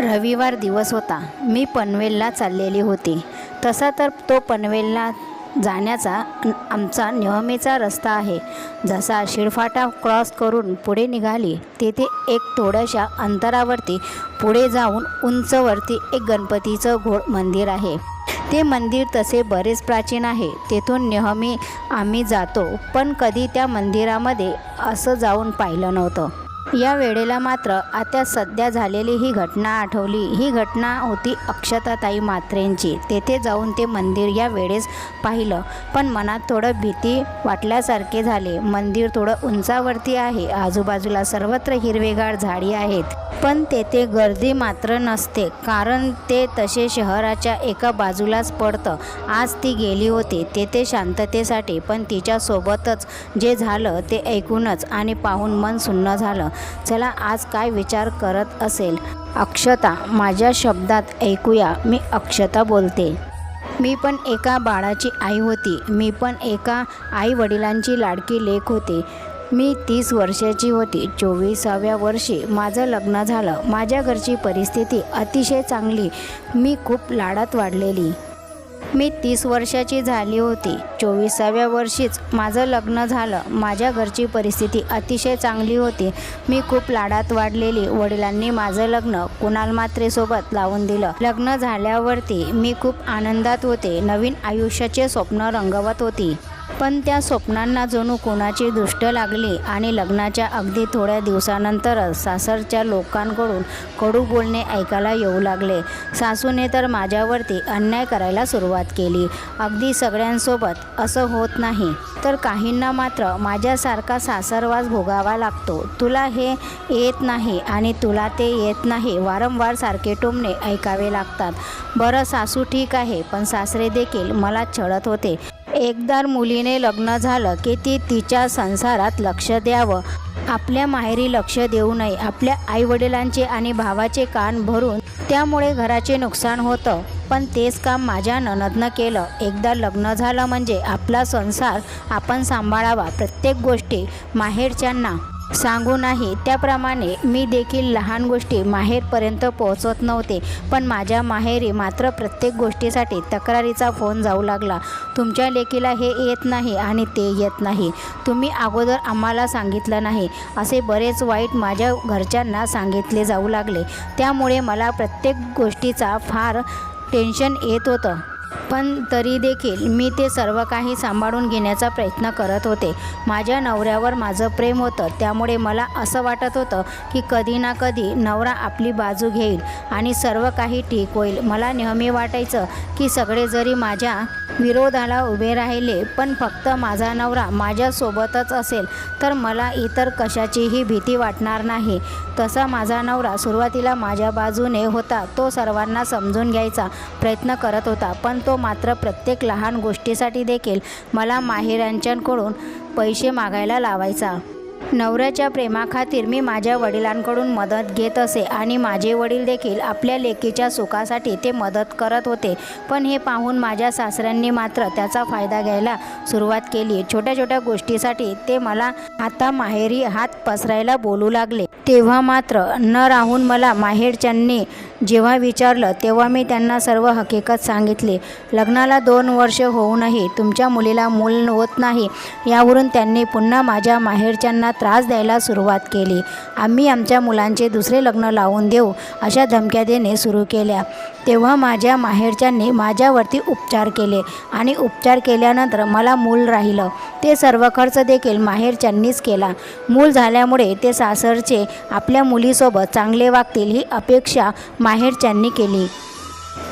रविवार दिवस होता. मी पनवेलला चाललेली होती. तसा तर तो पनवेलला जाण्याचा आमचा नेहमीचा रस्ता आहे. जसा शिरफाटा क्रॉस करून पुढे निघाली तेथे एक थोड्याशा अंतरावरती पुढे जाऊन उंचवरती एक गणपतीचं घोड मंदिर आहे. ते मंदिर तसे बरेच प्राचीन आहे. तेथून नेहमी आम्ही जातो पण कधी त्या मंदिरामध्ये असं जाऊन पाहिलं नव्हतं. या वेळेला मात्र आता सध्या झालेली ही घटना आठवली. ही घटना होती अक्षताताई मात्रेंची तेथे जाऊन ते मंदिर या वेळेस पाहिलं. पण मनात थोडं भीती वाटल्यासारखे झाले. मंदिर थोडं उंचावरती आहे. आजूबाजूला सर्वत्र हिरवेगार झाडी आहेत. पण तेथे गर्दी मात्र नसते. कारण ते तसे शहराच्या एका बाजूलाच पडतं. आज ती गेली होती. तेथे शांततेसाठी. पण तिच्यासोबतच जे झालं ते ऐकूनच आणि पाहून मन सुन्न झालं. चला आज काय विचार करत असेल? अक्षता माझ्या शब्दात ऐकूया. मी अक्षता बोलते. मी पण एका बाळाची आई होती. मी पण एका आई वडिलांची लाडकी लेख होती. मी तीस वर्षाची होती. चोवीसाव्या वर्षी माझं लग्न झालं. माझ्या घरची परिस्थिती अतिशय चांगली. मी खूप लाडात वाढलेली. मी तीस वर्षाची झाली होती. चोवीसाव्या वर्षीच माझं लग्न झालं. माझ्या घरची परिस्थिती अतिशय चांगली होती. मी खूप लाडात वाढलेली. वडिलांनी माझं लग्न कुणाल मात्रेसोबत लावून दिलं. लग्न झाल्यावरती मी खूप आनंदात होते. नवीन आयुष्याचे स्वप्न रंगवत होती. पण त्या स्वप्नांना जणू कोणाची दृष्ट लागली आणि लग्नाच्या अगदी थोड्या दिवसानंतरच सासरच्या लोकांकडून कडू बोलणे ऐकायला येऊ लागले. सासूने तर माझ्यावरती अन्याय करायला सुरुवात केली. अगदी सगळ्यांसोबत असं होत नाही. तर काहींना मात्र माझ्यासारखा सासरवास भोगावा लागतो. तुला हे येत नाही आणि तुला ते येत नाही वारंवार सारखे टोमणे ऐकावे लागतात. बरं सासू ठीक आहे पण सासरे देखील मला छळत होते. एकदा मुलीने लग्न झालं की ती तिच्या संसारात लक्ष द्यावं. आपल्या माहेरी लक्ष देऊ नये. आपल्या आईवडिलांचे आणि भावाचे कान भरून त्यामुळे घराचे नुकसान होतं. पण तेच काम माझ्या ननदनं केलं. एकदा लग्न झालं म्हणजे आपला संसार आपण सांभाळावा. प्रत्येक गोष्टी माहेरच्यांना सांगू नाही. त्याप्रमाणे मी देखील लहान गोष्टी माहेरपर्यंत पोहोचत नव्हते. पण माझ्या माहेरी मात्र प्रत्येक गोष्टीसाठी तक्रारीचा फोन जाऊ लागला. तुमच्या लेकीला हे येत नाही आणि ते येत नाही. तुम्ही अगोदर आम्हाला सांगितलं नाही. असे बरेच वाईट माझ्या घरच्यांना सांगितले जाऊ लागले. त्यामुळे मला प्रत्येक गोष्टीचा फार टेन्शन येत होतं. पण तरी देखील मी ते सर्व काही सांभाळून घेण्याचा प्रयत्न करत होते. माझ्या नवऱ्यावर माझं प्रेम होतं. त्यामुळे मला असं वाटत होतं की कधी ना कधी नवरा आपली बाजू घेईल आणि सर्व काही ठीक होईल. मला नेहमी वाटायचं की सगळे जरी माझ्या विरोधाला उभे राहिले. पण फक्त माझा नवरा माझ्यासोबतच असेल तर मला इतर कशाचीही भीती वाटणार नाही. तसा माझा नवरा सुरुवातीला माझ्या बाजूने होता. तो सर्वांना समजून घ्यायचा प्रयत्न करत होता. पण तो मात्र प्रत्येक लहान गोष्टीसाठी देखील मला माहेरांच्यांकडून पैसे मागायला लावायचा. नवऱ्याच्या प्रेमाखातीर मी माझ्या वडिलांकडून मदत घेत असे आणि माझे वडील देखील आपल्या लेकीच्या सुखासाठी ते मदत करत होते. पण हे पाहून माझ्या सासऱ्यांनी मात्र त्याचा फायदा घ्यायला सुरुवात केली. छोट्या छोट्या गोष्टीसाठी ते मला आता माहेरी हात पसरायला बोलू लागले. तेव्हा मात्र न राहून मला माहेरच्यांनी जेव्हा विचारलं तेव्हा मी त्यांना सर्व हकीकत सांगितली. लग्नाला दोन वर्ष होऊनही तुमच्या मुलीला मूल होत नाही यावरून त्यांनी पुन्हा माझ्या माहेरच्यांना त्रास द्यायला सुरुवात केली. आम्ही आमच्या मुलांचे दुसरे लग्न लावून देऊ अशा धमक्या देणे सुरू केल्या. तेव्हा माझ्या माहेरच्यांनी माझ्यावरती उपचार केले आणि उपचार केल्यानंतर मला मूल राहिलं. ते सर्व खर्च देखील माहेरच्यांनीच केला. मूल झाल्यामुळे ते सासरचे आपल्या मुलीसोबत चांगले वागतील ही अपेक्षा माहेरच्यांनी केली.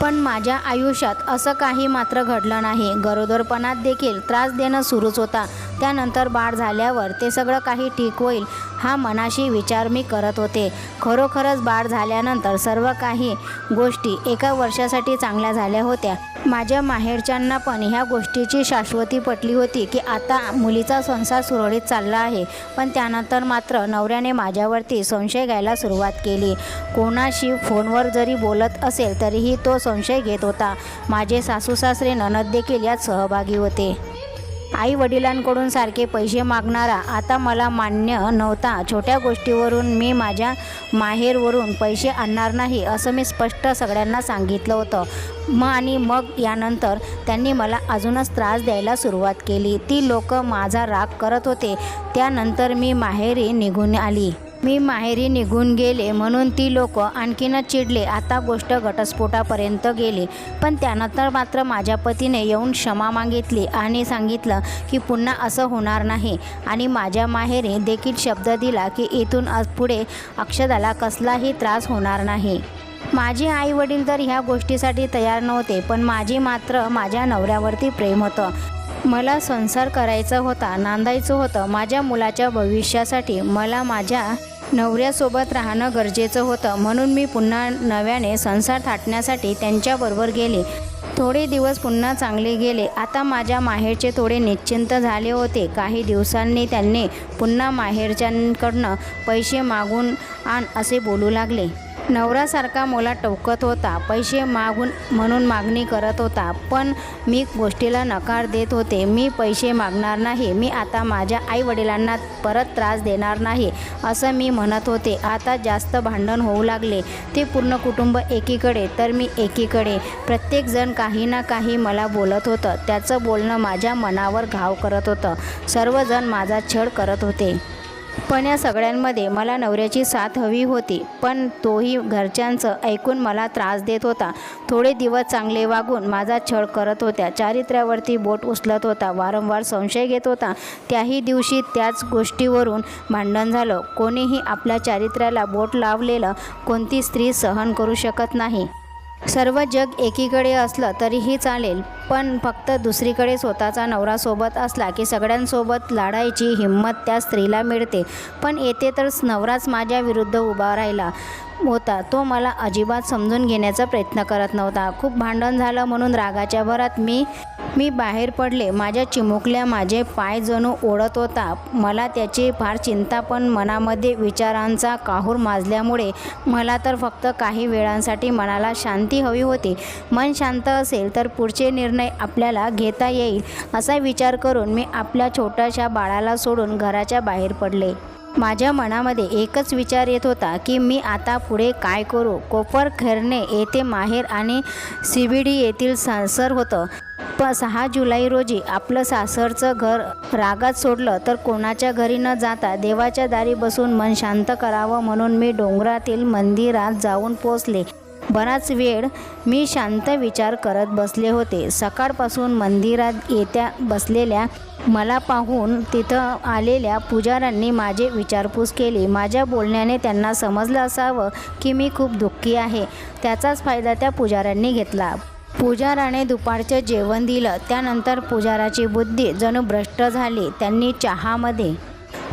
पण माझ्या आयुष्यात असं काही मात्र घडलं नाही. गरोदरपणात देखील त्रास देणं सुरूच होता. त्यानंतर बाळ झाल्यावर ते सगळं काही ठीक होईल हा मनाशी विचार मी करत होते. खरोखरच बाळ झाल्यानंतर सर्व काही गोष्टी एका वर्षासाठी चांगल्या झाल्या होत्या. माझ्या माहेरच्यांना पण ह्या गोष्टीची शाश्वती पटली होती की आता मुलीचा संसार सुरळीत चालला आहे. पण त्यानंतर मात्र नवऱ्याने माझ्यावरती संशय घ्यायला सुरुवात केली. कोणाशी फोनवर जरी बोलत असेल तरीही तो संशय घेत होता. माझे सासू सासरे ननद देखील यात सहभागी होते. आई वडिलांकडून सारखे पैसे मागणारा आता मला मान्य नव्हता. छोट्या गोष्टीवरून मी माझ्या माहेरवरून पैसे आणणार नाही असं मी स्पष्ट सगळ्यांना सांगितलं होतं. मग आणि मग यानंतर त्यांनी मला अजूनच त्रास द्यायला सुरुवात केली. ती लोक माझा राग करत होते. त्यानंतर मी माहेरी निघून आली. मी माहेरी निघून गेले म्हणून ती लोक आणखीनच चिडले. आता गोष्ट घटस्फोटापर्यंत गेली. पण त्यानंतर मात्र माझ्या पतीने येऊन क्षमा मागितली आणि सांगितलं की पुन्हा असं होणार नाही. आणि माझ्या माहेरी देखील शब्द दिला की इथून पुढे अक्षदाला कसलाही त्रास होणार नाही. माझे आई वडील तर ह्या गोष्टीसाठी तयार नव्हते पण माझी मात्र माझ्या नवऱ्यावरती प्रेम होतं. मला संसार करायचा होता नांदायचं होतं माझ्या मुलाच्या भविष्यासाठी मला माझ्या नवऱ्यासोबत राहणं गरजेचं होतं. म्हणून मी पुन्हा नव्याने संसार थाटण्यासाठी त्यांच्याबरोबर गेले. थोडे दिवस पुन्हा चांगले गेले. आता माझ्या माहेरचे थोडे निश्चिंत झाले होते. काही दिवसांनी त्यांनी पुन्हा माहेरच्यांकडनं पैसे मागून आण असे बोलू लागले. नवरासारखा मला टवकत होता. पैसे मागून म्हणून मागणी करत होता. पण मी गोष्टीला नकार देत होते. मी पैसे मागणार नाही. मी आता माझ्या आईवडिलांना परत त्रास देणार नाही असं मी म्हणत होते. आता जास्त भांडण होऊ लागले. ते पूर्ण कुटुंब एकीकडे तर मी एकीकडे. प्रत्येकजण काही ना काही मला बोलत होतं. त्याचं बोलणं माझ्या मनावर घाव करत होतं. सर्वजण माझा छळ करत होते. पण या सगळ्यांमध्ये मला नवऱ्याची साथ हवी होती. पण तोही घरच्यांचं ऐकून मला त्रास देत होता. थोडे दिवस चांगले वागून माझा छळ करत होत्या. चारित्र्यावरती बोट उचलत होता. वारंवार संशय घेत होता. त्याही दिवशी त्याच गोष्टीवरून भांडण झालं. कोणीही आपल्या चारित्र्याला बोट लावलेलं कोणती स्त्री सहन करू शकत नाही. सर्व जग एकीकडे असलं तरीही चालेल पण फक्त दुसरीकडे स्वतःचा नवरा सोबत असला की सगळ्यांसोबत लढायची हिंमत त्या स्त्रीला मिळते. पण येथे तर नवराच माझ्या विरुद्ध उभा राहिला. होता. तो मला अजिबात समजून घेण्याचा प्रयत्न करत नव्हता. खूप भांडण झालं म्हणून रागाच्या भरात मी मी बाहेर पडले. माझ्या चिमुकल्या माझे पाय जणू ओढत होता. मला त्याची फार चिंता पण मनामध्ये विचारांचा काहूर माजल्यामुळे मला तर फक्त काही वेळांसाठी मनाला शांती हवी होती. मन शांत असेल तर पुढचे निर्णय आपल्याला घेता येईल असा विचार करून मी आपल्या छोट्याशा बाळाला सोडून घराच्या बाहेर पडले. माझ्या मनामध्ये एकच विचार येत होता की मी आता पुढे काय करू? कोपर खरणे येथे माहेर आणि सीबीडी येथील सासर होतं. प सहा जुलै रोजी आपलं सासरचं घर रागात सोडलं तर कोणाच्या घरी न जाता देवाच्या दारी बसून मन शांत करावं म्हणून मी डोंगरातील मंदिरात जाऊन पोचले. बराच वेळ मी शांत विचार करत बसले होते. सकाळपासून मंदिरात येत्या बसलेल्या मला पाहून तिथं आलेल्या पुजाऱ्यांनी माझे विचारपूस केली. माझ्या बोलण्याने त्यांना समजलं असावं की मी खूप दुःखी आहे. त्याचाच फायदा त्या पुजाऱ्यांनी घेतला. पुजाराने दुपारचं जेवण दिलं. त्यानंतर पुजाराची बुद्धी जणू भ्रष्ट झाली. त्यांनी चहामध्ये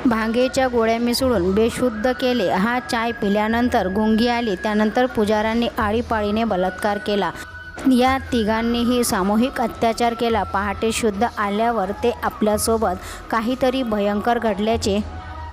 भांगेच्या गोळ्या मिसळून बेशुद्ध केले. हा चाय पिल्यानंतर गुंगी आली. त्यानंतर पुजाऱ्यांनी आळीपाळीने बलात्कार केला. या तिघांनीही सामूहिक अत्याचार केला. पहाटे शुद्ध आल्यावर ते आपल्यासोबत काहीतरी भयंकर घडल्याचे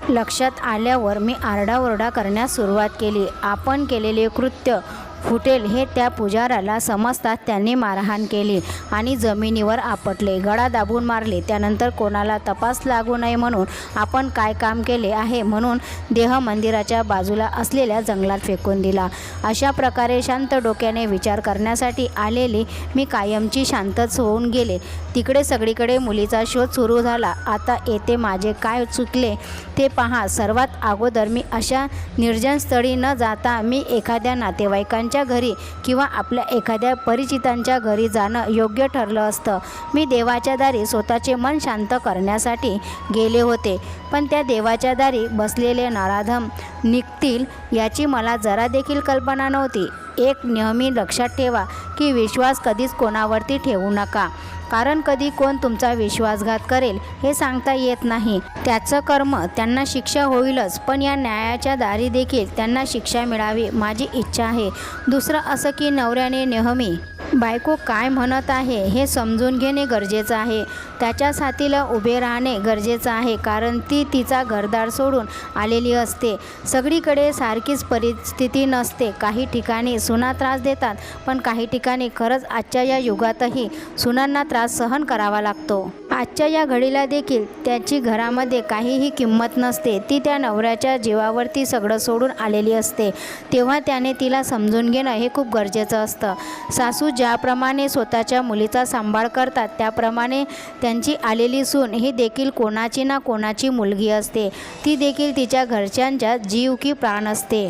लक्षात आल्यावर मी आरडाओरडा करण्यास सुरुवात केली. आपण केलेले कृत्य फुटेल हे त्या पुजाऱ्याला समजतात. त्यांनी मारहाण केली आणि जमिनीवर आपटले. गळा दाबून मारले. त्यानंतर कोणाला तपास लागू नये म्हणून आपण काय काम केले आहे म्हणून देह मंदिराच्या बाजूला असलेल्या जंगलात फेकून दिला. अशा प्रकारे शांत डोक्याने विचार करण्यासाठी आलेली मी कायमची शांतच होऊन गेले. तिकडे सगळीकडे मुलीचा शोध सुरू झाला. आता येथे माझे काय चुकले ते पहा. सर्वात अगोदर मी अशा निर्जन स्थळी न जाता मी एखाद्या नातेवाईकांच्या घरी किंवा आपल्या एखाद्या परिचितांच्या घरी जाणं योग्य ठरलं असतं. मी देवाच्या दारी स्वतःचे मन शांत करण्यासाठी गेले होते. पण त्या देवाच्या दारी बसलेले नराधम निघतील याची मला जरा देखील कल्पना नव्हती. एक नेहमी लक्षात ठेवा की विश्वास कधीच कोणावरती ठेवू नका. कारण कधी कोण तुमचा विश्वासघात करेल हे सांगता येत नाही. त्याचं कर्म त्यांना शिक्षा होईलच पण या न्यायाच्या दारी देखील त्यांना शिक्षा मिळावी माझी इच्छा आहे. दुसरं असं की नवऱ्याने नेहमी बायको काय म्हणत आहे हे समजून घेणे गरजेचं आहे. त्याच्या साथीला उभे राहणे गरजेचं आहे कारण ती तिचा घरदार सोडून आलेली असते. सगळीकडे सारखीच परिस्थिती नसते. काही ठिकाणी सुना त्रास देतात पण काही ठिकाणी खरंच आजच्या या युगातही सुनांना त्रास सहन करावा लागतो. आजच्या या घडीला देखील त्याची घरामध्ये काहीही किंमत नसते. ती त्या नवऱ्याच्या जीवावरती सगळं सोडून आलेली असते. तेव्हा त्याने तिला समजून घेणं हे खूप गरजेचं असतं. सासू ज्याप्रमाणे स्वतःच्या मुलीचा सांभाळ करतात त्याप्रमाणे त्यांची आलेली सून ही देखील कोणाची ना कोणाची मुलगी असते. ती देखील तिच्या घरच्यांच्या जीव की प्राण असते.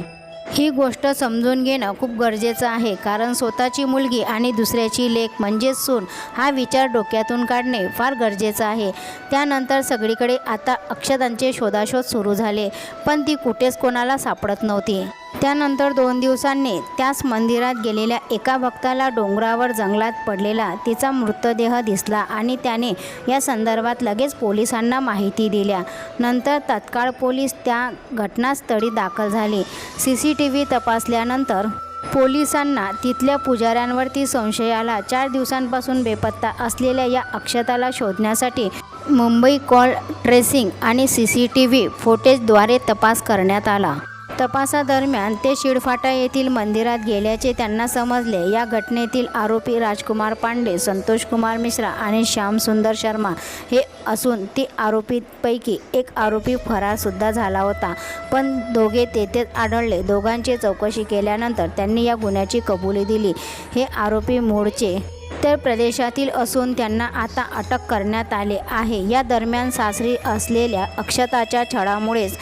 ही गोष्ट समजून घेणं खूप गरजेचं आहे कारण स्वतःची मुलगी आणि दुसऱ्याची लेख म्हणजेच सून हा विचार डोक्यातून काढणे फार गरजेचं आहे. त्यानंतर सगळीकडे आता अक्षतांचे शोधाशोध सुरू झाले पण ती कुठेच कोणाला सापडत नव्हती. त्यानंतर दोन दिवसांनी त्याच मंदिरात गेलेल्या एका भक्ताला डोंगरावर जंगलात पडलेला तिचा मृतदेह दिसला आणि त्याने या संदर्भात लगेच पोलिसांना माहिती दिल्या. नंतर तत्काळ पोलीस त्या घटनास्थळी दाखल झाले. सी सी टी व्ही तपासल्यानंतर पोलिसांना तिथल्या पुजाऱ्यांवरती संशय आला चार दिवसांपासून बेपत्ता असलेल्या या अक्षताला शोधण्यासाठी मुंबई कॉल ट्रेसिंग आणि सी सी टी व्ही फुटेजद्वारे तपास करण्यात आला. तपासादरम्यान ते शिडफाटा येथील मंदिरात गेल्याचे त्यांना समजले. या घटनेतील आरोपी राजकुमार पांडे संतोष कुमार मिश्रा आणि श्यामसुंदर शर्मा हे असून ती आरोपीपैकी एक आरोपी फरारसुद्धा झाला होता. पण दोघे तेथेच आढळले. दोघांची चौकशी केल्यानंतर त्यांनी या गुन्ह्याची कबुली दिली. हे आरोपी मूळचे उत्तर प्रदेशातील असून त्यांना आता अटक करण्यात आले आहे. या दरम्यान सासरी असलेल्या अक्षताच्या छळामुळेच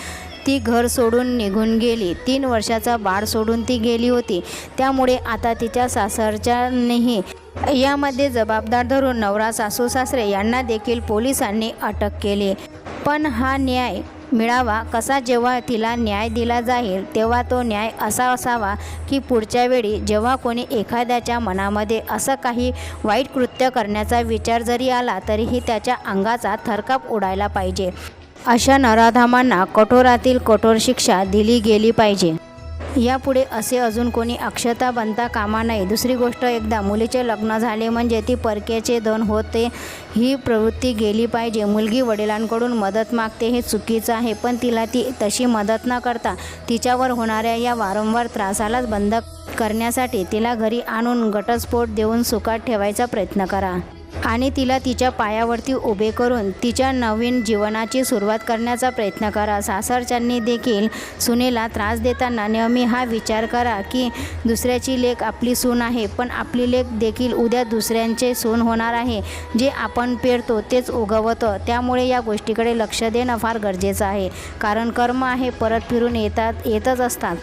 ती घर सोडून निघून गेली. तीन वर्षाचा बाळ सोडून ती गेली होती. त्यामुळे आता तिच्या सासरच्यानेही यामध्ये जबाबदार धरून नवरा सासू सासरे यांना देखील पोलिसांनी अटक केली. पण हा न्याय मिळावा कसा जेव्हा तिला न्याय दिला जाईल तेव्हा तो न्याय असा असावा की पुढच्या वेळी जेव्हा कोणी एखाद्याच्या मनामध्ये असं काही वाईट कृत्य करण्याचा विचार जरी आला तरीही त्याच्या अंगाचा थरकाप उडायला पाहिजे. अशा नराधामांना कठोरातील कठोर शिक्षा दिली गेली पाहिजे. यापुढे असे अजून कोणी अक्षता बनता कामा नये. दुसरी गोष्ट एकदा मुलीचे लग्न झाले म्हणजे ती परक्याचे धन होते ही प्रवृत्ती गेली पाहिजे. मुलगी वडिलांकडून मदत मागते हे चुकीचं आहे पण तिला ती तशी मदत न करता तिच्यावर होणाऱ्या या वारंवार त्रासालाच बंद करण्यासाठी तिला घरी आणून घटस्फोट देऊन सुखात ठेवायचा प्रयत्न करा. आणि तिला तिच्या पायावरती उभे करून तिच्या नवीन जीवनाची सुरुवात करण्याचा प्रयत्न करा. सासरच्यांनी देखील सुनेला त्रास देताना नेहमी हा विचार करा की दुसऱ्याची लेख आपली सून आहे पण आपली लेख देखील उद्या दुसऱ्यांचे सून होणार आहे. जे आपण पेरतो तेच उगवतं. त्यामुळे या गोष्टीकडे लक्ष देणं फार गरजेचं आहे. कारण कर्म आहे परत फिरून येतात येतच असतात.